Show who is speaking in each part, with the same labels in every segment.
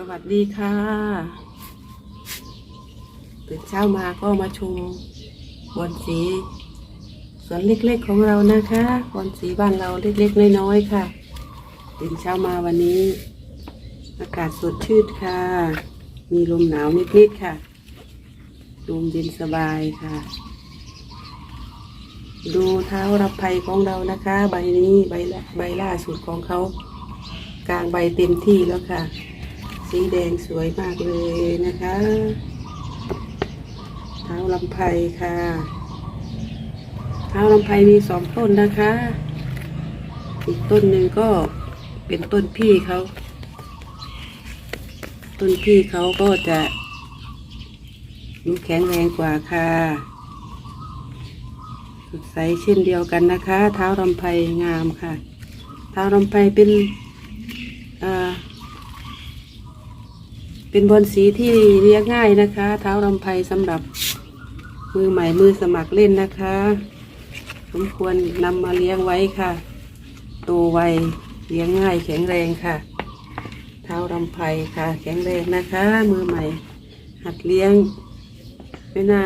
Speaker 1: สวัสดีค่ะ ตื่นเช้ามาก็มาชมบอนสีสวนเล็กๆของเรานะคะบอนสีบ้านเราเล็กๆน้อยๆค่ะ ตื่นเช้ามาวันนี้ อากาศสดชื่นค่ะ มีลมหนาวนิดๆค่ะลมเย็นสบายค่ะ ดูเท้ารับภัยของเรานะคะ ใบนี้ใบละใบล่าสุดของเขากลางใบเต็มที่แล้วค่ะ สีแดงสวยมากเลยนะคะ เท้าลำไพค่ะ เท้าลำไพมีสองต้นนะคะ อีกต้นหนึ่งก็เป็นต้นพี่เขา ต้นพี่เขาก็จะดูแข็งแรงกว่าค่ะสดใสเช่นเดียวกันนะคะ เท้าลำไพงามค่ะ เท้าลำไพเป็นอ่า เป็นบอลสีที่เรียกง่ายนะคะ เท้าลำไพสำหรับมือใหม่มือสมัครเล่นนะคะ สมควรนำมาเลี้ยงไว้ค่ะ โตไวเลี้ยงง่าย แข็งแรงค่ะ เท้าลำไพค่ะ แข็งแรงนะคะ มือใหม่ หัดเลี้ยง ไม่น่า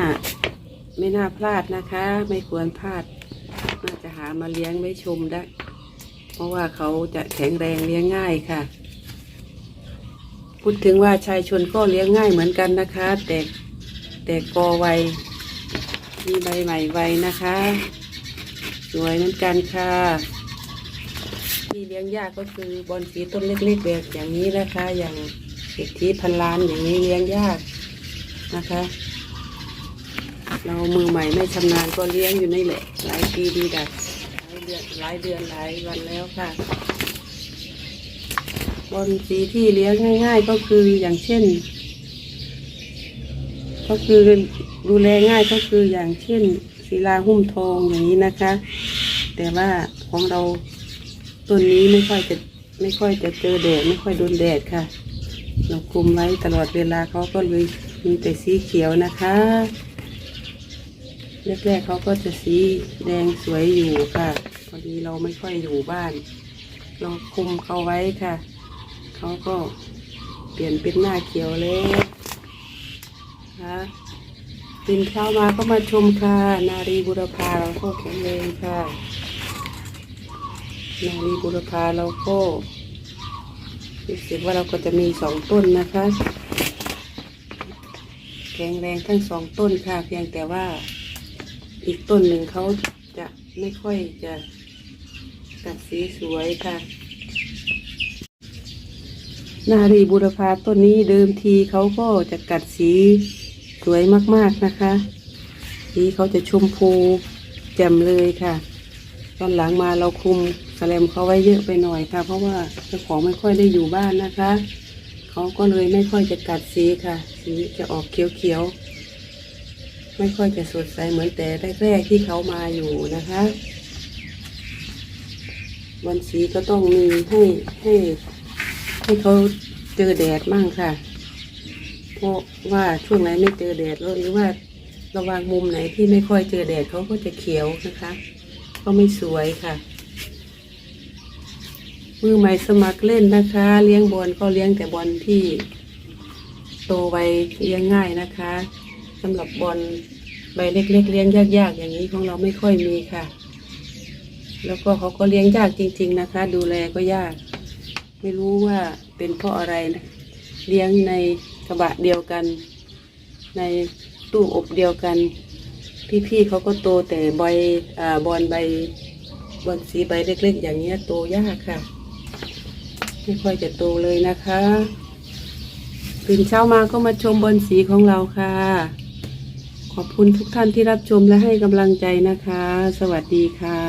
Speaker 1: ไม่น่าพลาดนะคะ ไม่ควรพลาดน่าจะหามาเลี้ยงไว้ชมได้ เพราะว่าเขาจะแข็งแรงเลี้ยงง่ายค่ะ พูดถึงว่าชายชนก็เลี้ยงง่ายเหมือนกันนะคะ แต่แต่กอไวมีใบใหม่ไวนะคะ สวยเหมือนกันค่ะ ที่เลี้ยงยากก็คือบอลสีต้นเล็กๆแบบอย่างนี้นะคะ อย่างเศรษฐีพันล้านอย่างนี้เลี้ยงยากนะคะ เรามือใหม่ไม่ชำนาญก็เลี้ยงอยู่นี่แหละหลายปีดีดักหลายเดือนหลายเดือนหลายวันแล้วค่ะ บอลสีที่เลี้ยงง่าย ๆ ก็คืออย่างเช่น ก็คือดูแลง่ายก็คืออย่างเช่นศิลาหุ้มทองอย่างนี้นะคะ แต่ว่าของเราต้นนี้ไม่ค่อยจะไม่ค่อยจะเจอแดดไม่ค่อยโดนแดดค่ะ เราคุมไว้ตลอดเวลาเขาก็เลยมีแต่สีเขียวนะคะแรกๆเขาก็จะสีแดงสวยอยู่ค่ะพอดีเราไม่ค่อยอยู่บ้าน เราคุมเขาไว้ค่ะ เขาก็เปลี่ยนเป็นหน้าเขียวแล้วค่ะตื่นเช้ามาก็มาชมค่ะ นารีบุรพาเราก็แข็งแรงค่ะ นารีบุรพาเราก็รู้สึกว่าเราก็จะมีสองต้นนะคะ แข็งแรงทั้งสองต้นค่ะ เพียงแต่ว่าอีกต้นหนึ่งเขาจะไม่ค่อยจะกัดสีสวยค่ะ นารีบุรพาต้นนี้เดิมทีเขาก็จะกัดสีสวยมากๆนะคะ สีเขาจะชมพูแจ่มเลยค่ะ ตอนหลังมาเราคุมแสลมเขาไว้เยอะไปหน่อยค่ะ เพราะว่าเจ้าของไม่ค่อยได้อยู่บ้านนะคะ เขาก็เลยไม่ค่อยจะกัดสีค่ะ สีจะออกเขียวๆ ไม่ค่อยจะสดใสเหมือนแต่แรกๆที่เขามาอยู่นะคะวันสีก็ต้องมีให้ให้ ให้เขาเจอแดดมั่งค่ะ เพราะว่าช่วงไหนไม่เจอแดดหรือว่าระวังมุมไหนที่ไม่ค่อยเจอแดดเขาก็จะเขียวนะคะก็ไม่สวยค่ะ มือใหม่สมัครเล่นนะคะ เลี้ยงบอลก็เลี้ยงแต่บอลที่โตไวเลี้ยงง่ายนะคะสำหรับบอลใบเล็กๆเลี้ยงยากๆ อย่างนี้ของเราไม่ค่อยมีค่ะ แล้วก็เขาก็เลี้ยงยากจริง ๆนะคะ ดูแลก็ยาก ไม่รู้ว่าเป็นเพราะอะไรนะเลี้ยงในกระบะเดียวกัน ในตู้อบเดียวกัน พี่ๆเขาก็โตแต่ใบอบอลใบบอลสีใบเล็กๆ อย่างเงี้ยโตยากค่ะ ไม่ค่อยจะโตเลยนะคะตื่นเช้ามาก็มาชมบอลสีของเราค่ะ ขอบคุณทุกท่านที่รับชมและให้กำลังใจนะคะ สวัสดีค่ะ